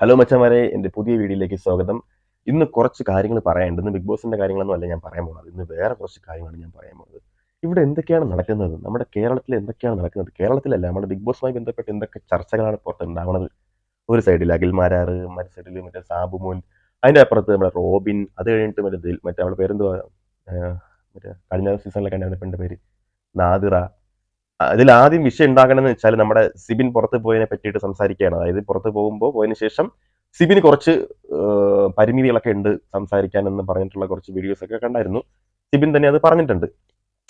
Hello മച്ചന്മാരെ എന്റെ പുതിയ വീഡിയോയിലേക്ക് സ്വാഗതം. ഇന്ന് കുറച്ച് കാര്യങ്ങൾ പറയാനുണ്ട്. ഇന്ന് ബിഗ് ബോസിന്റെ കാര്യങ്ങളൊന്നും അല്ല ഞാൻ പറയാൻ പോകുന്നത്. ഇന്ന് വേറെ കുറച്ച് കാര്യങ്ങളാണ് ഞാൻ പറയാൻ പോകുന്നത്. ഇവിടെ എന്തൊക്കെയാണ് നടക്കുന്നത്? നമ്മുടെ കേരളത്തിൽ എന്തൊക്കെയാണ് നടക്കുന്നത്? കേരളത്തിലല്ല നമ്മുടെ ബിഗ് ബോസുമായി ബന്ധപ്പെട്ട് എന്തൊക്കെ ചർച്ചകളാണ് പുറത്തുണ്ടാവുന്നത് ഒരു സൈഡിൽ അഖിൽ മാരാറ് മറ്റു സൈഡിൽ മറ്റേ സാബുമോൻ അതിന്റെ അപ്പുറത്ത് നമ്മുടെ റോബിൻ അത് കഴിഞ്ഞിട്ട് മറ്റേ മറ്റേ അവളുടെ പേരെന്തുവാ? മറ്റേ കഴിഞ്ഞ സീസണിലൊക്കെ ഉണ്ടായിരുന്ന പെണ്ണിന്റെ പേര് നാദിറ. ആ, ഇതിൽ ആദ്യം വിഷയം ഉണ്ടാകണമെന്ന് വെച്ചാൽ നമ്മുടെ സിബിൻ പുറത്ത് പോയതിനെ പറ്റിയിട്ട് സംസാരിക്കുകയാണ്. അതായത് പുറത്ത് പോകുമ്പോൾ പോയതിനു ശേഷം സിബിന് കുറച്ച് പരിമിതികളൊക്കെ ഉണ്ട് സംസാരിക്കാൻ എന്ന് പറഞ്ഞിട്ടുള്ള കുറച്ച് വീഡിയോസ് ഒക്കെ കണ്ടായിരുന്നു. സിബിൻ തന്നെ അത് പറഞ്ഞിട്ടുണ്ട്.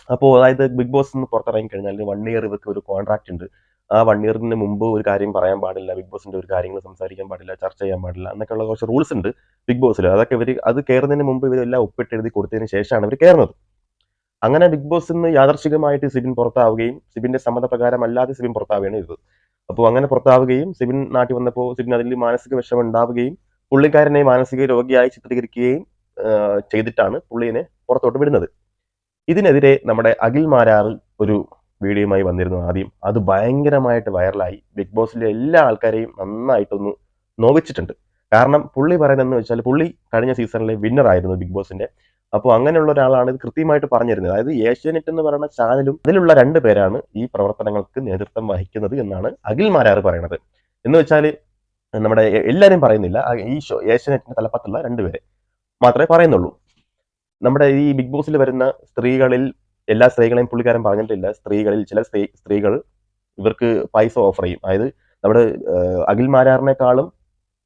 അപ്പോൾ അതായത് ബിഗ് ബോസ് നിന്ന് പുറത്തിറങ്ങി കഴിഞ്ഞാൽ വൺ ഇയർ ഇവർക്ക് ഒരു കോൺട്രാക്ട് ഉണ്ട്. ആ വൺ ഇയറിന് മുമ്പ് ഒരു കാര്യം പറയാൻ പാടില്ല ബിഗ് ബോസിന്റെ ഒരു കാര്യങ്ങൾ സംസാരിക്കാൻ പാടില്ല ചർച്ച ചെയ്യാൻ പാടില്ല എന്നൊക്കെയുള്ള കുറച്ച് റൂൾസ് ഉണ്ട് ബിഗ് ബോസിൽ അതൊക്കെ ഇവർ അത് കയറുന്നതിന് മുമ്പ് ഇവരെല്ലാം ഒപ്പിട്ട് എഴുതി കൊടുത്തതിന് ശേഷമാണ് ഇവർ കയറുന്നത് അങ്ങനെ ബിഗ് ബോസിൽ നിന്ന് യാദർശികമായിട്ട് സിബിൻ പുറത്താവുകയും സിബിന്റെ സമ്മതപ്രകാരം അല്ലാതെ സിബിൻ പുറത്താവുകയാണ് ചെയ്തത്. അപ്പോൾ അങ്ങനെ പുറത്താവുകയും സിബിൻ നാട്ടിൽ വന്നപ്പോൾ സിബിൻ അതിൽ മാനസിക വിഷമം ഉണ്ടാവുകയും പുള്ളിക്കാരനെ മാനസിക രോഗിയായി ചിത്രീകരിക്കുകയും ചെയ്തിട്ടാണ് പുള്ളിനെ പുറത്തോട്ട് വിടുന്നത്. ഇതിനെതിരെ നമ്മുടെ അഖിൽ മാരാറ് ഒരു വീഡിയോയുമായി വന്നിരുന്നു ആദ്യം. അത് ഭയങ്കരമായിട്ട് വൈറലായി. ബിഗ് ബോസിലെ എല്ലാ ആൾക്കാരെയും നന്നായിട്ടൊന്ന് നോവിച്ചിട്ടുണ്ട്. കാരണം പുള്ളി പറയുന്നതെന്ന് വെച്ചാൽ പുള്ളി കഴിഞ്ഞ സീസണിലെ വിന്നർ ആയിരുന്നു ബിഗ് ബോസിന്റെ. അപ്പോൾ അങ്ങനെയുള്ള ഒരാളാണ് ഇത് കൃത്യമായിട്ട് പറഞ്ഞിരുന്നത്. അതായത് ഏഷ്യാനെറ്റ് എന്ന് പറയുന്ന ചാനലും അതിലുള്ള രണ്ട് പേരാണ് ഈ പ്രവർത്തനങ്ങൾക്ക് നേതൃത്വം വഹിക്കുന്നത് എന്നാണ് അഖിൽ മാരാർ പറയുന്നത് എന്ന് വെച്ചാൽ നമ്മുടെ എല്ലാവരും പറയുന്നില്ല. ഈ ഷോ ഏഷ്യാനെറ്റിന്റെ തലപ്പത്തുള്ള രണ്ടുപേരെ മാത്രമേ പറയുന്നുള്ളൂ. നമ്മുടെ ഈ ബിഗ് ബോസിൽ വരുന്ന സ്ത്രീകളിൽ എല്ലാ സ്ത്രീകളെയും പുള്ളിക്കാരൻ പറഞ്ഞിട്ടില്ല. സ്ത്രീകളിൽ ചില സ്ത്രീ സ്ത്രീകൾ ഇവർക്ക് പൈസ ഓഫർ ചെയ്യും. അതായത് നമ്മുടെ അഖിൽ മാരാറിനേക്കാളും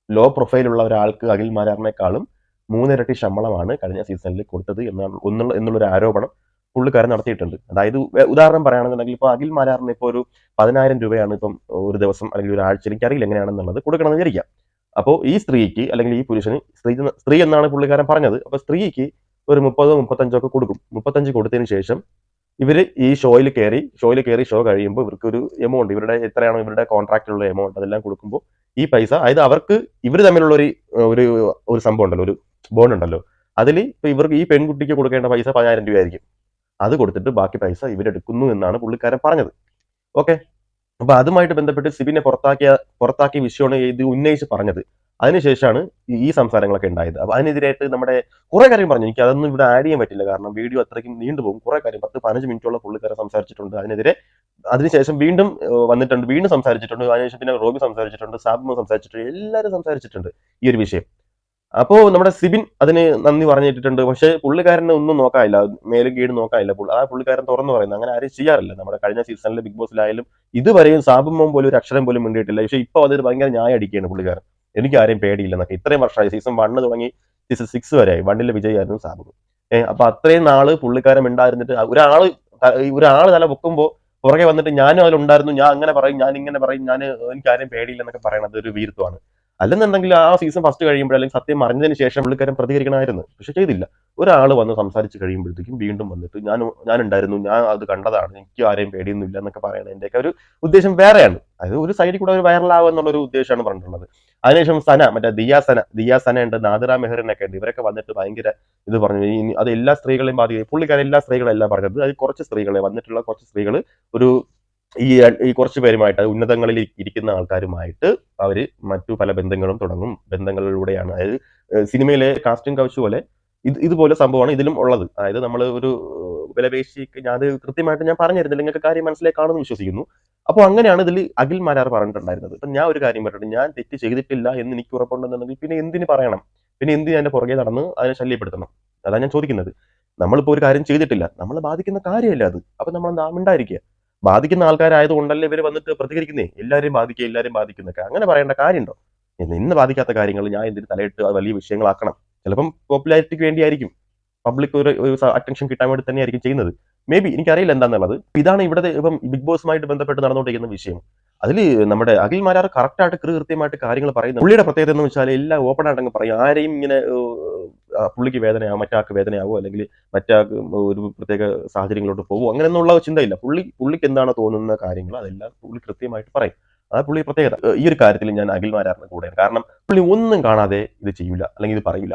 ലോ പ്രൊഫൈലുള്ള ഒരാൾക്ക് അഖിൽ മാരാറിനേക്കാളും മൂന്നിരട്ടി ശമ്പളമാണ് കഴിഞ്ഞ സീസണിൽ കൊടുത്തത് എന്നാണ് എന്നുള്ള എന്നുള്ളൊരു ആരോപണം പുള്ളിക്കാരൻ നടത്തിയിട്ടുണ്ട്. അതായത് ഉദാഹരണം പറയുകയാണെന്നുണ്ടെങ്കിൽ ഇപ്പോൾ അഖിൽ മാരാറിന് ഇപ്പോൾ ഒരു പതിനായിരം രൂപയാണ് ഇപ്പം ഒരു ദിവസം അല്ലെങ്കിൽ ഒരു ആഴ്ച എനിക്കറിയില്ല എങ്ങനെയാണെന്നുള്ളത് കൊടുക്കണമെന്ന് വിചാരിക്കാം. അപ്പോൾ ഈ സ്ത്രീക്ക് അല്ലെങ്കിൽ ഈ പുരുഷന് സ്ത്രീ സ്ത്രീ എന്നാണ് പുള്ളിക്കാരൻ പറഞ്ഞത്. അപ്പോൾ സ്ത്രീക്ക് ഒരു മുപ്പതോ മുപ്പത്തഞ്ചോ ഒക്കെ കൊടുക്കും. മുപ്പത്തഞ്ച് കൊടുത്തതിന് ശേഷം ഇവർ ഈ ഷോയിൽ കയറി ഷോയിൽ കയറി ഷോ കഴിയുമ്പോൾ ഇവർക്ക് ഒരു എമൗണ്ട് ഇവരുടെ എത്രയാണോ ഇവരുടെ കോൺട്രാക്റ്റിലുള്ള എമൗണ്ട് അതെല്ലാം കൊടുക്കുമ്പോൾ ഈ പൈസ അതായത് അവർക്ക് ഇവർ തമ്മിലുള്ള ഒരു ഒരു ഒരു സംഭവം ഉണ്ടല്ലോ ഒരു ബോണ്ട് ഉണ്ടല്ലോ. അതിൽ ഇപ്പൊ ഇവർക്ക് ഈ പെൺകുട്ടിക്ക് കൊടുക്കേണ്ട പൈസ പതിനായിരം രൂപയായിരിക്കും. അത് കൊടുത്തിട്ട് ബാക്കി പൈസ ഇവരെടുക്കുന്നു എന്നാണ് പുള്ളിക്കാരൻ പറഞ്ഞത്. ഓക്കെ? അപ്പൊ അതുമായിട്ട് ബന്ധപ്പെട്ട് സിബിനെ പുറത്താക്കിയ പുറത്താക്കിയ വിഷയമാണ് ഇത് ഉന്നയിച്ച് പറഞ്ഞത്. അതിനുശേഷമാണ് ഈ- സംസാരങ്ങളൊക്കെ ഉണ്ടായത്. അപ്പൊ അതിനെതിരായിട്ട് നമ്മുടെ കുറെ കാര്യം പറഞ്ഞു. എനിക്ക് അതൊന്നും ഇവിടെ ആഡ് ചെയ്യാൻ പറ്റില്ല. കാരണം വീഡിയോ അത്രയ്ക്കും നീണ്ടുപോകും. കുറെ കാര്യം പത്ത് പതിനഞ്ച് മിനിറ്റോളം പുള്ളിക്കാരെ സംസാരിച്ചിട്ടുണ്ട്. അതിനെതിരെ അതിനുശേഷം വീണ്ടും വന്നിട്ടുണ്ട് വീണ്ടും സംസാരിച്ചിട്ടുണ്ട്. അതിനുശേഷം പിന്നെ റോബി സംസാരിച്ചിട്ടുണ്ട് സാബ്മ സംസാരിച്ചിട്ടുണ്ട് എല്ലാവരും സംസാരിച്ചിട്ടുണ്ട് ഈ ഒരു വിഷയം. അപ്പോ നമ്മുടെ സിബിൻ അതിന് നന്ദി പറഞ്ഞിട്ടുണ്ട് പക്ഷെ പുള്ളിക്കാരനെ ഒന്നും നോക്കാനില്ല. മേലും കീഴും നോക്കാനില്ല. ആ പുള്ളിക്കാരൻ തുറന്നു പറയുന്നത് അങ്ങനെ ആരും ചെയ്യാറില്ല. നമ്മുടെ കഴിഞ്ഞ സീസണിലെ ബിഗ് ബോസിലായാലും ഇതുവരെയും സാബുമോൻ പോലും ഒരു അക്ഷരം പോലും മിണ്ടിയിട്ടില്ല. പക്ഷെ ഇപ്പോൾ അതൊരു ഭയങ്കര ന്യായം അടിക്കുകയാണ് പുള്ളിക്കാരൻ. എനിക്ക് ആരെയും പേടിയില്ലെന്നൊക്കെ ഇത്രയും വർഷമായി സീസൺ വണ്ണ് തുടങ്ങി സീസൺ സിക്സ് വരെയായി. വണ്ണിലെ വിജയമായിരുന്നു സാബു ഏഹ് അപ്പൊ അത്രയും നാൾ പുള്ളിക്കാരൻ ഉണ്ടായിരുന്നിട്ട് ഒരാൾ ഒരാൾ തല പൊക്കുമ്പോ പുറകെ വന്നിട്ട് ഞാനും അതിലുണ്ടായിരുന്നു. ഞാൻ അങ്ങനെ പറയും ഞാൻ ഇങ്ങനെ പറയും ഞാൻ എനിക്ക് ആരെയും പേടിയില്ലെന്നൊക്കെ പറയണത് ഒരു വീരത്വമാണ് അല്ലെന്നുണ്ടെങ്കിൽ ആ സീസൺ ഫസ്റ്റ് കഴിയുമ്പോൾ അല്ലെങ്കിൽ സത്യം അറിഞ്ഞതിന് ശേഷം പുള്ളിക്കാരൻ പ്രതികരിക്കണമായിരുന്നു. പക്ഷെ ചെയ്തില്ല. ഒരാൾ വന്ന് സംസാരിച്ച് കഴിയുമ്പോഴത്തേക്കും വീണ്ടും വന്നിട്ട് ഞാൻ ഞാൻ ഉണ്ടായിരുന്നു ഞാൻ അത് കണ്ടതാണ്. എനിക്ക് ആരെയും പേടിയൊന്നുമില്ല എന്നൊക്കെ പറയണതിന്റെയൊക്കെ ഒരു ഉദ്ദേശം വേറെയാണ്. അതായത് ഒരു സൈഡിൽ കൂടെ ഒരു വൈറലാവുക എന്നുള്ളൊരു ഉദ്ദേശമാണ് പറഞ്ഞിട്ടുള്ളത്. അതിനുശേഷം സന മറ്റേ ദിയാസന ദിയാസന ഉണ്ട് നാദിറ മെഹറിനൊക്കെ ഉണ്ട്. ഇവരൊക്കെ വന്നിട്ട് ഭയങ്കര ഇത് പറഞ്ഞു. അത് എല്ലാ സ്ത്രീകളെയും ബാധിക്കും. പുള്ളിക്കാരൻ എല്ലാ സ്ത്രീകളെല്ലാം പറഞ്ഞത്. അത് കുറച്ച് സ്ത്രീകളെ വന്നിട്ടുള്ള കുറച്ച് സ്ത്രീകൾ ഒരു ഈ ഈ കുറച്ച് പേരുമായിട്ട് ഉന്നതങ്ങളിൽ ഇരിക്കുന്ന ആൾക്കാരുമായിട്ട് അവർ മറ്റു പല ബന്ധങ്ങളും തുടങ്ങും. ബന്ധങ്ങളിലൂടെയാണ്. അതായത് സിനിമയിലെ കാസ്റ്റിംഗ് കൗച്ച് പോലെ ഇത് ഇതുപോലെ സംഭവമാണ് ഇതിലും ഉള്ളത്. അതായത് നമ്മൾ ഒരു വിലപേശി ഞാൻ അത് കൃത്യമായിട്ട് ഞാൻ പറഞ്ഞിരുന്നില്ല. നിങ്ങൾക്ക് കാര്യം മനസ്സിലായി കാണുമെന്ന് വിശ്വസിക്കുന്നു. അപ്പോൾ അങ്ങനെയാണ് ഇതിൽ അഖിൽ മാരാർ പറഞ്ഞിട്ടുണ്ടായിരുന്നത്. ഇപ്പം ഞാൻ ഒരു കാര്യം പറഞ്ഞിട്ട് ഞാൻ തെറ്റ് ചെയ്തിട്ടില്ല എന്ന് എനിക്ക് ഉറപ്പുണ്ടെന്നുണ്ടെങ്കിൽ പിന്നെ എന്തിന് പറയണം? പിന്നെ എന്തിന് ഞാൻ പുറകെ നടന്ന് അതിനെ ശല്യപ്പെടുത്തണം? അതാണ് ഞാൻ ചോദിക്കുന്നത്. നമ്മളിപ്പോൾ ഒരു കാര്യം ചെയ്തിട്ടില്ല. നമ്മളെ ബാധിക്കുന്ന കാര്യമല്ല അത്. അപ്പൊ നമ്മൾ എന്താ ബാധിക്കുന്ന ആൾക്കാരായതുകൊണ്ടല്ലേ ഇവർ വന്നിട്ട് പ്രതികരിക്കുന്നേ? എല്ലാവരെയും ബാധിക്കുക എല്ലാവരെയും ബാധിക്കുന്നൊക്കെ. അങ്ങനെ പറയേണ്ട കാര്യമുണ്ടോ? ഇന്ന് ബാധിക്കാത്ത കാര്യങ്ങൾ ഞാൻ എന്തിന് തലയിട്ട് അത് വലിയ വിഷയങ്ങളാക്കണം. ചിലപ്പം പോപ്പുലാരിറ്റിക്ക് വേണ്ടിയായിരിക്കും. പബ്ലിക് ഒരു ഒരു അറ്റൻഷൻ കിട്ടാൻ വേണ്ടി തന്നെയായിരിക്കും ചെയ്യുന്നത്. മേ ബി എനിക്കറിയില്ല എന്താണെന്നുള്ളത് ഇതാണ് ഇവിടെ ഇപ്പം ബിഗ് ബോസുമായിട്ട് ബന്ധപ്പെട്ട് നടന്നുകൊണ്ടിരിക്കുന്ന വിഷയം. അതിൽ നമ്മുടെ അഖിൽ മാരാർ കറക്റ്റായിട്ട് കൃത്യമായിട്ട് കാര്യങ്ങൾ പറയുന്നത് പുള്ളിയുടെ പ്രത്യേകത എന്ന് വെച്ചാൽ എല്ലാം ഓപ്പൺ ആയിട്ട് അങ്ങ് പറയും. ആരെയും ഇങ്ങനെ പുള്ളിക്ക് വേദനയാവും മറ്റാൾക്ക് വേദനയാവോ അല്ലെങ്കിൽ മറ്റാൾക്ക് ഒരു പ്രത്യേക സാഹചര്യങ്ങളിലോട്ട് പോകുമോ അങ്ങനെയൊന്നുള്ള ചിന്തയില്ല. പുള്ളി പുള്ളിക്ക് എന്താണ് തോന്നുന്ന കാര്യങ്ങൾ അതെല്ലാം പുള്ളി കൃത്യമായിട്ട് പറയും. അതാ പുള്ളി പ്രത്യേകത. ഈ ഒരു കാര്യത്തിൽ ഞാൻ അഖിൽമാരാറിന് കൂടെയാണ്. കാരണം പുള്ളി ഒന്നും കാണാതെ ഇത് ചെയ്യൂല അല്ലെങ്കിൽ ഇത് പറയൂല.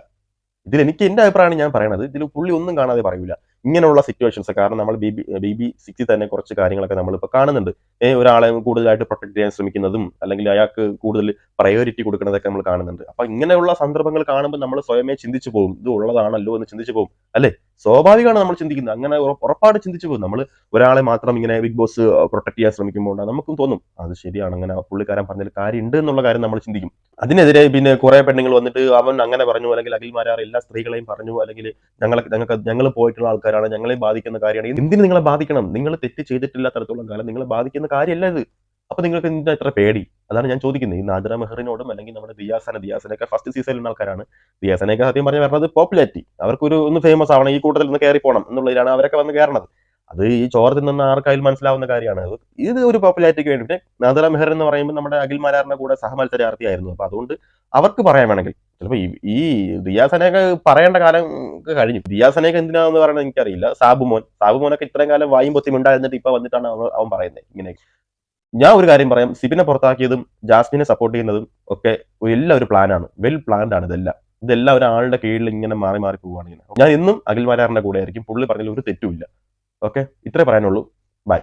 ഇതിൽ എനിക്ക് എന്റെ അഭിപ്രായമാണ് ഞാൻ പറയണത്. ഇതിൽ പുള്ളി ഒന്നും കാണാതെ പറയൂല. ഇങ്ങനെയുള്ള സിറ്റുവേഷൻസ് കാരണം നമ്മൾ ബി ബി ബി ബി സിക്സിൽ തന്നെ കുറച്ച് കാര്യങ്ങളൊക്കെ നമ്മളിപ്പോൾ കാണുന്നുണ്ട്. ഏ ഒരാളെ കൂടുതലായിട്ട് പ്രൊട്ടക്ട് ചെയ്യാൻ ശ്രമിക്കുന്നതും അല്ലെങ്കിൽ അയാൾക്ക് കൂടുതൽ പ്രയോറിറ്റി കൊടുക്കുന്നതൊക്കെ നമ്മൾ കാണുന്നുണ്ട്. അപ്പൊ ഇങ്ങനെയുള്ള സന്ദർഭങ്ങൾ കാണുമ്പോൾ നമ്മൾ സ്വയമേ ചിന്തിച്ചു പോകും. ഇത് ഉള്ളതാണല്ലോ എന്ന് ചിന്തിച്ചു പോകും. അല്ലേ? സ്വാഭാവികമാണ് നമ്മൾ ചിന്തിക്കുന്നത്. അങ്ങനെ ഉറപ്പാട് ചിന്തിച്ചു പോകും. നമ്മൾ ഒരാളെ മാത്രം ഇങ്ങനെ ബിഗ് ബോസ് പ്രൊട്ടക്ട് ചെയ്യാൻ ശ്രമിക്കുമ്പോൾ നമുക്കും തോന്നും അത് ശരിയാണ് അങ്ങനെ പുള്ളിക്കാരൻ പറഞ്ഞതിൽ കാര്യമുണ്ട് എന്നുള്ള കാര്യം നമ്മൾ ചിന്തിക്കും. അതിനെതിരെ പിന്നെ കുറെ പെണ്ണുങ്ങൾ വന്നിട്ട് അവൻ അങ്ങനെ പറഞ്ഞു അല്ലെങ്കിൽ അഖിൽമാരാർ എല്ലാ സ്ത്രീകളെയും പറഞ്ഞു അല്ലെങ്കിൽ ഞങ്ങൾ ഞങ്ങൾക്ക് ഞങ്ങൾ പോയിട്ടുള്ള ആൾക്കാരാണ് ഞങ്ങളെ ബാധിക്കുന്ന കാര്യമാണ്. എന്തിനു നിങ്ങളെ ബാധിക്കണം? നിങ്ങൾ തെറ്റ് ചെയ്തിട്ടില്ലാത്തടത്തോളം കാലം നിങ്ങളെ ബാധിക്കുന്ന കാര്യമല്ല ഇത്. അപ്പൊ നിങ്ങൾക്ക് എന്താ ഇത്ര പേടി? അതാണ് ഞാൻ ചോദിക്കുന്നത്. ഈ നാദിറ മെഹറിനോടും അല്ലെങ്കിൽ നമ്മുടെ ദിയാസന ദിയാസനൊക്കെ ഫസ്റ്റ് സീസണിലുള്ള ആൾക്കാരാണ്. ദിയാസനയൊക്കെ സത്യം പറഞ്ഞു വരണത് പോപ്പുലാരിറ്റി അവർക്കൊരു ഒന്ന് ഫേമസ് ആവണം ഈ കൂട്ടത്തിൽ ഒന്ന് കയറി പോകണം എന്നുള്ളതിലാണ് അവരൊക്കെ വന്ന് കയറണത് അത് ഈ ചോറത്തിൽ നിന്ന് ആർക്കായാലും മനസ്സിലാവുന്ന കാര്യമാണ്. ഇത് ഒരു പോപ്പുലാരിറ്റിക്ക് വേണ്ടി പിന്നെ നാദിറ മെഹർ എന്ന് പറയുമ്പോൾ നമ്മുടെ അഖിൽ മാരാറിന്റെ കൂടെ സഹമത്സരാർത്ഥിയായിരുന്നു. അപ്പൊ അതുകൊണ്ട് അവർക്ക് പറയാൻ വേണമെങ്കിൽ ചിലപ്പോൾ ഈ ദിയാസനയൊക്കെ പറയേണ്ട കാലം കഴിഞ്ഞു. ദിയാസനയൊക്കെ എന്തിനാന്ന് പറയുന്നത് എനിക്കറിയില്ല. സാബുമോൻ സാബുമോനൊക്കെ ഇത്രയും കാലം വായും പൊത്തി മിണ്ടായിരുന്നിട്ട് ഇപ്പൊ വന്നിട്ടാണ് അവൻ പറയുന്നത് ഇങ്ങനെ ഞാൻ ഒരു കാര്യം പറയാം. സിബിനെ പുറത്താക്കിയതും ജാസ്മിനെ സപ്പോർട്ട് ചെയ്യുന്നതും ഒക്കെ എല്ലാം ഒരു പ്ലാനാണ് വെൽ പ്ലാൻഡ് ആണ് ഇതെല്ലാം. ഇതെല്ലാം ഒരാളുടെ കീഴിൽ ഇങ്ങനെ മാറി മാറി പോവുകയാണ് ഞാൻ എന്നും അഖിൽ മാരാറിന്റെ കൂടെ ആയിരിക്കും. പുള്ളി പറഞ്ഞതിൽ ഒരു തെറ്റുമില്ല ഓക്കെ ഇത്രേ പറയാനുള്ളൂ. ബൈ